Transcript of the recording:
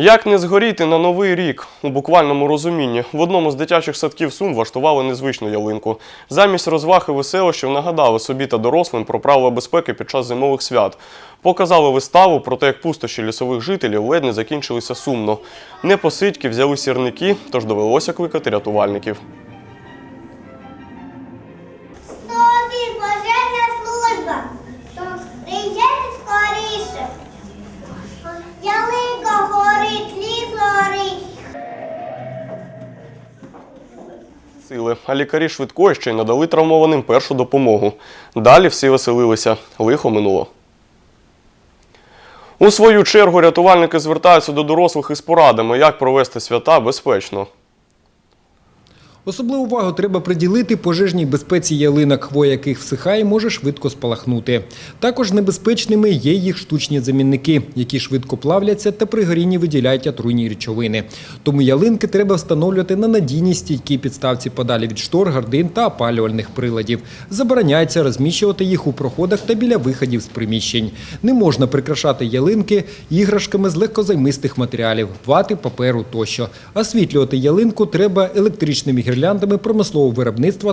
Як не згоріти на новий рік у буквальному розумінні? В одному з дитячих садків Сум влаштували незвичну ялинку. Замість розваг і веселощів нагадали собі та дорослим про правила безпеки під час зимових свят. Показали виставу про те, як пустощі лісових жителів ледь не закінчилися сумно. Непосидьки взяли сірники, тож довелося кликати рятувальників. Сили, а лікарі швидкої ще й надали травмованим першу допомогу. Далі всі веселилися. Лихо минуло. У свою чергу рятувальники звертаються до дорослих із порадами, як провести свята безпечно. Особливу увагу треба приділити пожежній безпеці ялинок, хвоя яких всихає, може швидко спалахнути. Також небезпечними є їх штучні замінники, які швидко плавляться та при горінні виділяють отруйні речовини. Тому ялинки треба встановлювати на надійній стійкій підставці подалі від штор, гардин та опалювальних приладів. Забороняється розміщувати їх у проходах та біля виходів з приміщень. Не можна прикрашати ялинки іграшками з легкозаймистих матеріалів, вати, паперу тощо. Освітлювати ялинку треба електричними гірляндами промислового виробництва